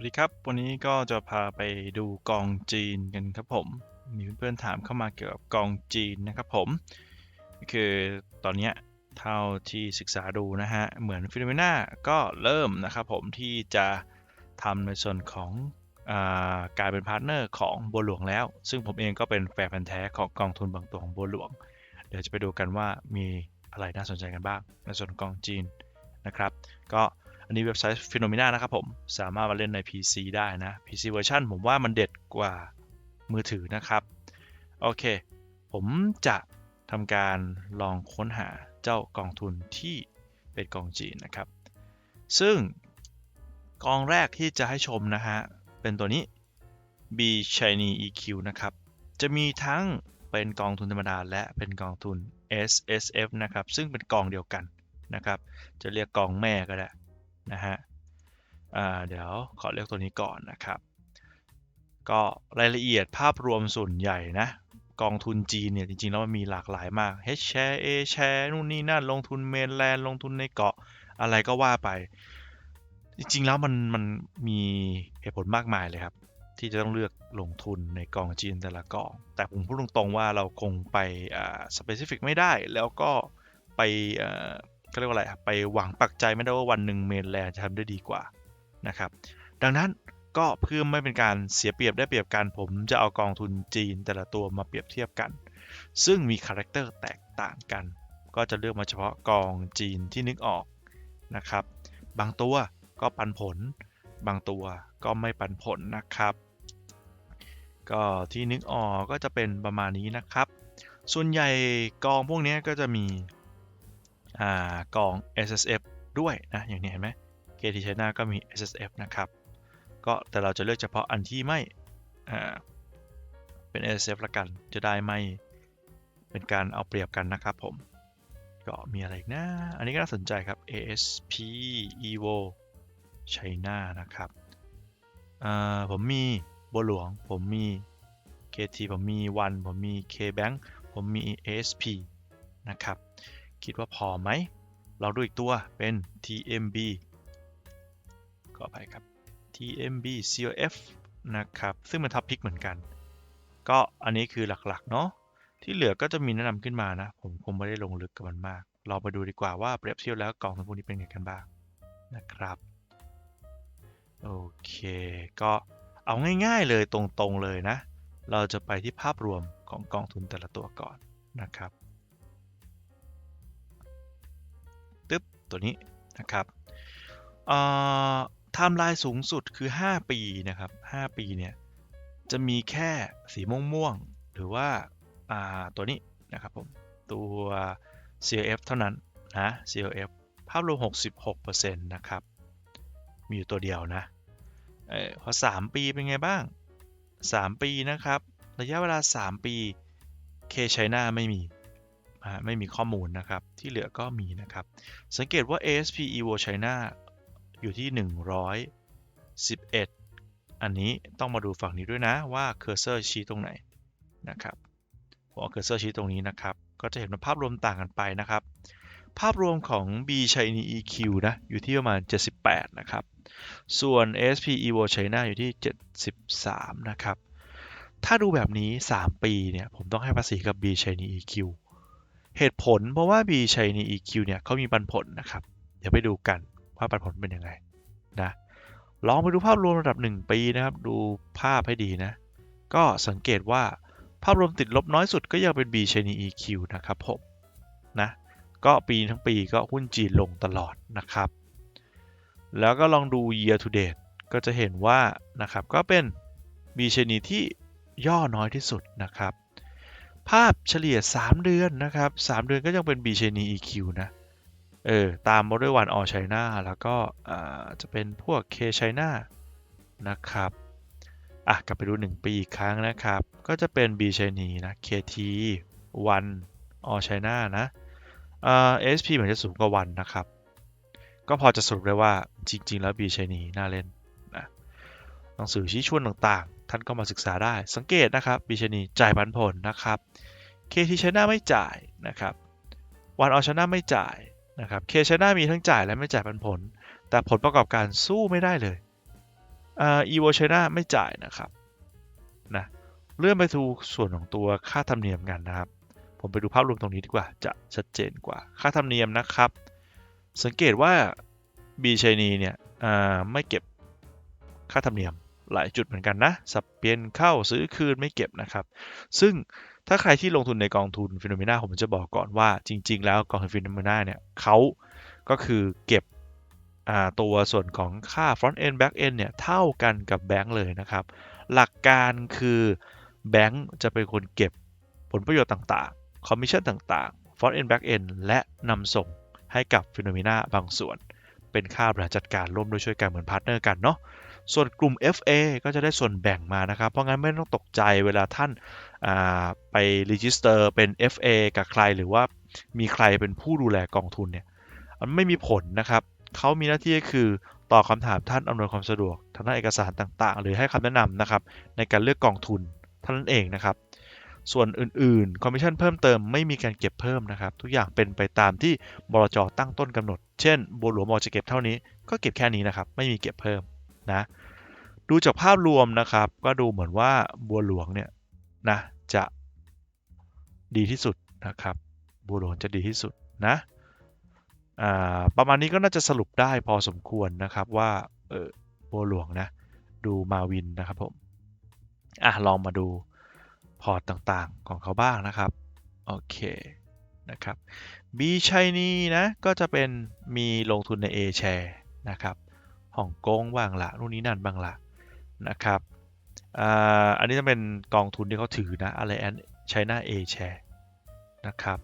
วัสดีครับ วันนี้ก็จะพาไปดูกองจีนกันครับผม มีเพื่อนๆถามเข้ามาเกี่ยวกับกองจีนนะครับผม คือตอนนี้เท่าที่ศึกษาดูนะฮะ เหมือนฟิโนเมนาก็เริ่มนะครับผมที่จะทำในส่วนของอาการเป็นพาร์ทเนอร์ของบัวหลวงแล้ว ซึ่งผมเองก็เป็นแฟนพันธ์แท้ของกองทุนบางตัวของบัวหลวง เดี๋ยวจะไปดูกันว่ามีอะไรน่าสนใจกันบ้างในส่วนกองจีนนะครับ ก็ อันนี้เว็บไซต์ Phenomena นะครับผม สามารถมาเล่นใน PC ได้นะ PC เวอร์ชันผมว่ามันเด็ดกว่ามือถือนะครับ โอเค ผมจะทำการลองค้นหาเจ้ากองทุนที่เป็นกองจีนนะครับ ซึ่งกองแรกที่จะให้ชมนะฮะ เป็นตัวนี้ B Shiny EQ นะครับ จะมีทั้งเป็นกองทุนธรรมดาและเป็นกองทุน S S F นะครับ ซึ่งเป็นกองเดียวกันนะครับ จะเรียกกองแม่ก็ได้ นะฮะเดี๋ยวขอเลือกตัวนี้ก่อนนะครับ ก็รายละเอียดภาพรวมส่วนใหญ่นะกองทุนจีนเนี่ยจริงๆแล้วมันมีหลากหลายมาก H share A share นู่นนี่นั่นลงทุนเมนแลนด์ลงทุนในเกาะอะไรก็ว่าไป จริงๆแล้วมันมันมีเหตุผลมากมายเลยครับ ที่จะต้องเลือกลงทุนในกองจีนแต่ละกอง แต่ผมพูดตรงๆว่าเราคงไปอ่า specific ไม่ได้ แล้วก็ไปอ่า ก็เรียกว่าอะไรไปหวังปักใจไม่ได้ว่าวันหนึ่งเมนแลนด์จะทำได้ดีกว่านะครับ ดังนั้นก็เพื่อไม่เป็นการเสียเปรียบได้เปรียบกันผมจะเอากองทุนจีนแต่ละตัวมาเปรียบเทียบกัน ซึ่งมีคาแรคเตอร์แตกต่างกัน ก็จะเลือกมาเฉพาะกองจีนที่นึกออกนะครับ บางตัวก็ปันผล บางตัวก็ไม่ปันผลนะครับ ก็ที่นึกออกก็จะเป็นประมาณนี้นะครับ ส่วนใหญ่กองพวกนี้ก็จะมี กอง SSF ด้วยนะอย่างนี้เห็นไหม KT China ก็มี SSF นะครับ ก็แต่เราจะเลือกเฉพาะอันที่ไม่เป็น SSF ละกันจะได้ไม่เป็นการเอาเปรียบกันนะครับผม ก็มีอะไรอีกนะ อันนี้ก็น่าสนใจครับ ASP Evo China นะครับผมมีบัวหลวง ผมมี KT ผมมี One ผมมี KBank ผมมี ASP นะครับ คิดว่าพอไหม เราดูอีกตัวเป็น TMB ก็ไปครับ TMB COF นะครับ ซึ่งมันทับพิกเหมือนกัน ก็อันนี้คือหลักๆ เนาะ ที่เหลือก็จะมีแนะนำขึ้นมานะ ผมคงไม่ได้ลงลึกกับมันมาก เราไปดูดีกว่าว่าเปรียบเทียบแล้วกองทุนพวกนี้เป็นไงกันบ้างนะครับ โอเค ก็เอาง่ายๆเลยตรงๆเลยนะ เราจะไปที่ภาพรวมของกองทุนแต่ละตัวก่อนนะครับ ตัวนี้นะครับไทม์ไลน์สูงสุดคือ 5 ปีนะครับ 5 ปีเนี่ยจะมีแค่สีม่วงๆหรือว่าาตัวนี้นะครับผมตัว CLF เท่านั้นนะ CLF ภาพรวม 66%นะครับ มีอยู่ตัวเดียวนะเออพอ3ปีเป็นไงบ้าง 3 ปีนะครับ ระยะเวลา 3 ปี K China ไม่มี ไม่มีข้อมูลนะครับ ที่เหลือก็มีนะครับ สังเกตว่า ASP Evo China อยู่ที่ 111 อันนี้ต้องมาดูฝั่งนี้ด้วยนะว่าเคอร์เซอร์ชี้ตรงไหนนะครับผมเอาเคอร์เซอร์ชี้ตรงนี้นะครับ ก็จะเห็นว่าภาพรวมต่างกันไปนะครับ ภาพรวมของ B Shiny EQ นะอยู่ที่ประมาณ 78 นะครับ ส่วน ASP Evo China อยู่ที่ 73 นะครับ ถ้าดูแบบนี้ 3 ปีเนี่ยผมต้องให้ภาษีกับ B Shiny EQ เหตุผลเพราะว่า B Shiny EQ เนี่ยเขามีปันผลนะครับ เดี๋ยวไปดูกันว่าปันผลเป็นยังไงนะลองไปดูภาพรวมระดับ 1 ปีนะครับ ดูภาพให้ดีนะ ก็สังเกตว่าภาพรวมติดลบน้อยสุดก็ยังเป็น B Shiny EQ นะครับผมนะก็ปีทั้งปีก็หุ้นจีนลงตลอดนะครับ แล้วก็ลองดู year to date ก็จะเห็นว่านะครับก็เป็น B Shiny ที่ย่อน้อยที่สุดนะครับ ภาพเฉลี่ย 3 เดือนนะครับ 3 เดือนก็ยังเป็น B Shiny EQ นะ เออ ตามมาด้วยวัน All China แล้วก็จะเป็นพวก K China นะครับ อะ กลับไปดู 1 ปีอีกครั้งนะครับ ก็จะเป็น B Shiny นะ KT 1 All China นะเอ่า SP เหมือนจะสูงกว่าวันนะครับ ก็พอจะสรุปได้ว่าจริง ๆ แล้ว B Shiny น่าเล่นนะหนังสือชี้ชวนต่างๆ ท่านก็มาศึกษาได้ สังเกตนะครับ B Shiny จ่ายปันผลนะครับ KT China ไม่จ่ายนะครับวันออชนะไม่จ่ายนะครับ K China มีทั้งจ่ายและไม่จ่ายปันผล แต่ผลประกอบการสู้ไม่ได้เลยอ่า evo china ไม่จ่ายนะครับนะเลื่อนไปดูส่วนของตัวค่าธรรมเนียมกันนะครับ ผมไปดูภาพรวมตรงนี้ดีกว่า จะชัดเจนกว่าค่าธรรมเนียมนะครับ สังเกตว่า b c h i n e เนี่ยไม่เก็บค่าธรรมเนียม หลายจุดเหมือนกันนะ สับเปลี่ยนเข้าซื้อคืนไม่เก็บนะครับ ซึ่งถ้าใครที่ลงทุนในกองทุนฟิโนเมนาผมจะบอกก่อนว่าจริง ๆ แล้วกองทุนฟิโนเมนาเนี่ยเขาก็คือเก็บตัวส่วนของค่า front end back end เนี่ยเท่ากันกับแบงก์เลยนะครับ หลักการคือแบงก์จะเป็นคนเก็บผลประโยชน์ต่างๆ คอมมิชชั่นต่างๆ front end back end และนำส่งให้กับฟิโนเมนาบางส่วน เป็นค่าบริหารจัดการร่วมด้วยช่วยกันเหมือนพาร์ทเนอร์กันเนาะ ส่วนกลุ่ม FA ก็จะได้ส่วนแบ่งมานะครับ เพราะงั้นไม่ต้องตกใจเวลาท่านาไปรีจิสเตอร์เป็น FA กับใครหรือว่ามีใครเป็นผู้ดูแลกองทุนเนี่ยมันไม่มีผลนะครับเขามีหน้าที่ก็คือตอบคำถามท่านอำนวยความสะดวกทางด้านเอกสารต่างๆ หรือให้คำแนะนำนะครับในการเลือกกองทุนเท่านั้นเองนะครับ ส่วนอื่นๆคอมมิชชั่นเพิ่มเติมไม่มีการเก็บเพิ่มนะครับ ทุกอย่างเป็นไปตามที่บลจตั้งต้นกำหนด เช่นบัวหลวงบอจะเก็บเท่านี้ก็เก็บแค่นี้นะครับ ไม่มีเก็บเพิ่มนะ ดูจากภาพรวมนะครับ ก็ดูเหมือนว่าบัวหลวงเนี่ยนะจะดีที่สุดนะครับ บัวหลวงจะดีที่สุดนะอ่าประมาณนี้ก็น่าจะสรุปได้พอสมควรนะครับว่าเออบัวหลวงนะดูมาวินนะครับผมอะลองมาดูพอร์ตต่างๆของเขาบ้างนะครับโอเคนะครับ B Shiny นะก็จะเป็นมีลงทุนใน A share นะครับฮ่องกงบ้างละนู่นนี่นั่นบ้างละ นะครับอ่าอันนี้จะเป็นกองทุนที่เขาถือนะอะไรแอน China A share นะครับ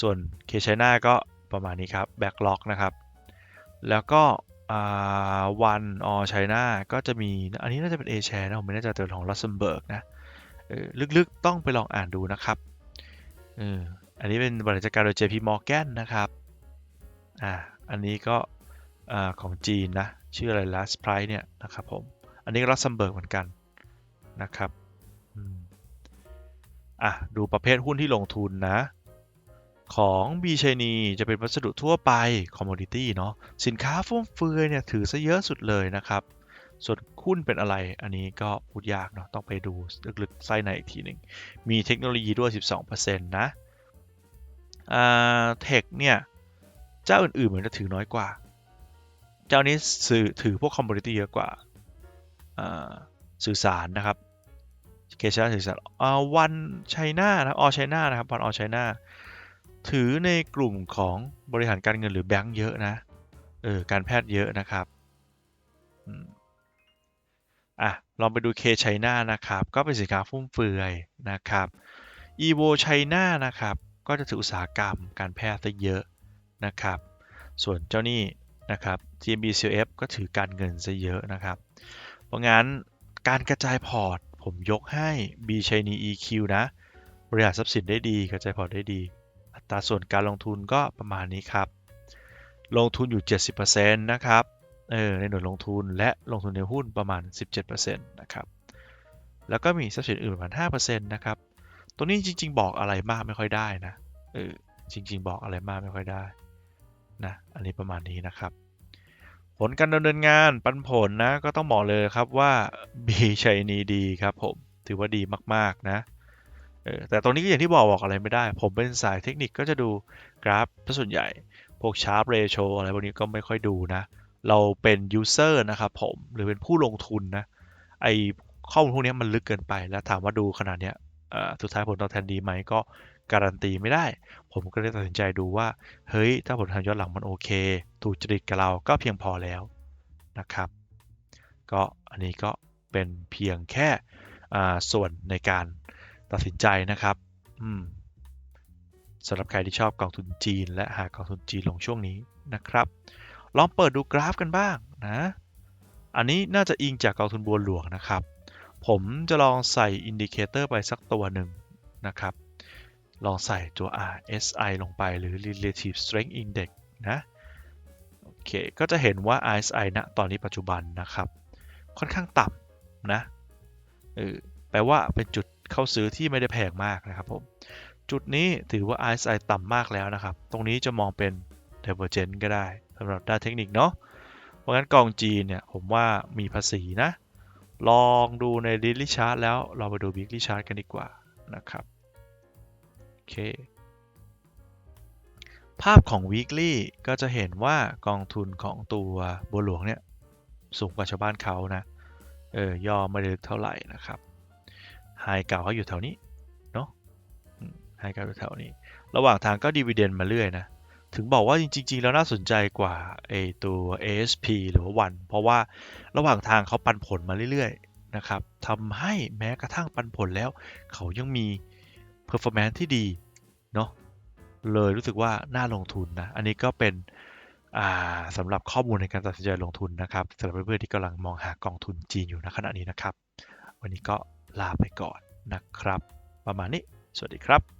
ส่วน K China ก็ประมาณนี้ครับ Backlog นะครับ แล้วก็วันออ China ก็จะมี อันนี้น่าจะเป็น A share นะ ผมไม่แน่ใจแต่เป็นของ Luxembourg นะเออลึกๆต้องไปลองอ่านดูนะครับเอออันนี้เป็นบริษัทการโดย JP Morgan นะครับอ่าอันนี้ก็อ่าของจีนนะ ชื่ออะไร last price เนี่ยนะครับผม อันนี้ก็ Luxembourg เหมือนกันนะครับอะดูประเภทหุ้นที่ลงทุนนะ ของ B c h a n y จะเป็นวัสดุทั่วไป commodity เนาะสินค้าฟุ่มเฟือยเนี่ยถือซะเยอะสุดเลยนะครับ ส่วนหุ้นเป็นอะไรอันนี้ก็พูดยากเนาะต้องไปดูลึกๆไส้ในอีกทีหนึ่งมีเทคโนโลยีด้วย 12%นะอ่าเทคเนี่ย เจ้าอื่นๆเหมือนจะถือน้อยกว่า เจ้านี้ถือพวก commodity เยอะกว่า สื่อสารนะครับเคชาสื่อสารอ่าวันไชน่านะออไชน่านะครับวันออไชน่าถือในกลุ่มของบริหารการเงินหรือแบงก์เยอะนะเออการแพทย์เยอะนะครับอะลองไปดูเคไชน่านะครับ ก็เป็นสินค้าฟุ่มเฟือยนะครับ evo ไชน่านะครับ ก็จะถืออุตสาหกรรมการแพทย์ซะเยอะนะครับ ส่วนเจ้านี่นะครับ TMB CF ก็ถือการเงินซะเยอะนะครับ เพราะงั้นการกระจายพอร์ต ผมยกให้ B Shiny EQ นะ บริหารทรัพย์สินได้ดี กระจายพอร์ตได้ดี อัตราส่วนการลงทุนก็ประมาณนี้ครับ ลงทุนอยู่ 70%นะครับเออในหน่วยลงทุนและลงทุนในหุ้นประมาณ 17%นะครับ แล้วก็มีทรัพย์สินอื่นประมาณ5%นะครับ ตัวนี้จริง ๆ บอกอะไรมากไม่ค่อยได้นะ เออจริง ๆ บอกอะไรมากไม่ค่อยได้นะ อันนี้ประมาณนี้นะครับ ผลการดำเนินงานปันผลนะก็ต้องบอกเลยครับว่า B ชัยนีดีครับผมถือว่าดีมากๆนะแต่ตรงนี้ก็อย่างที่บอกบอกอะไรไม่ได้ ผมเป็นสายเทคนิคก็จะดูกราฟส่วนใหญ่ พวกชาร์ปเรโชอะไรพวกนี้ก็ไม่ค่อยดูนะ เราเป็นยูเซอร์นะครับผมหรือเป็นผู้ลงทุนนะไอข้อมูลพวกนี้มันลึกเกินไปแล้วถามว่าดูขนาดเนี้ยสุดท้ายผลตอบแทนดีไหมก็ การันตีไม่ได้ ผมก็เลยตัดสินใจดูว่า เฮ้ย ถ้าผลตอบแทนย้อนหลังมันโอเค ถูกจริตกับเราก็เพียงพอแล้วนะครับ ก็อันนี้ก็เป็นเพียงแค่ส่วนในการตัดสินใจนะครับอืมสำหรับใครที่ชอบกองทุนจีน และหากองทุนจีนลงช่วงนี้นะครับ ลองเปิดดูกราฟกันบ้างนะ อันนี้น่าจะอิงจากกองทุนบัวหลวงนะครับ ผมจะลองใส่อินดิเคเตอร์ไปสักตัวหนึ่งนะครับ ลองใส่ตัว RSI ลงไปหรือ Relative Strength Index นะโอเคก็จะเห็นว่า RSI ณตอนนี้ปัจจุบันนะครับ ค่อนข้างต่ำนะเออแปลว่าเป็นจุดเข้าซื้อที่ไม่ได้แพงมากนะครับผม จุดนี้ถือว่า RSI ต่ำมากแล้วนะครับ ตรงนี้จะมองเป็น Divergent ก็ได้สำหรับด้านเทคนิคเนาะเพราะงั้นกองจีนเนี่ยผมว่ามีภาษีนะ ลองดูใน daily chart แล้วเราไปดู weekly chart กันดีกว่านะครับ เค ภาพของ weekly ก็จะเห็นว่ากองทุนของตัวบัวหลวงเนี่ยสูงกว่าชาวบ้านเขานะ เออย่อไม่ได้เท่าไหร่นะครับไฮเก่าเขาอยู่แถวนี้เนาะไฮเก่าอยู่แถวนี้ ระหว่างทางก็ดีวเดนมาเรื่อยนะ ถึงบอกว่าจริงๆ แล้วน่าสนใจกว่าไอตัว ASP หรือว่าวัน เพราะว่าระหว่างทางเขาปันผลมาเรื่อยๆนะครับทำให้แม้กระทั่งปันผลแล้ว เขายังมี performance ที่ดีเนาะเลยรู้สึกว่าน่าลงทุนนะอันนี้ก็เป็นสำหรับข้อมูลในการตัดสินใจลงทุนนะครับสำหรับเพื่อนๆที่กำลังมองหากองทุนจีนอยู่ณขณะนี้นะครับ วันนี้ก็ลาไปก่อนนะครับ ประมาณนี้ สวัสดีครับ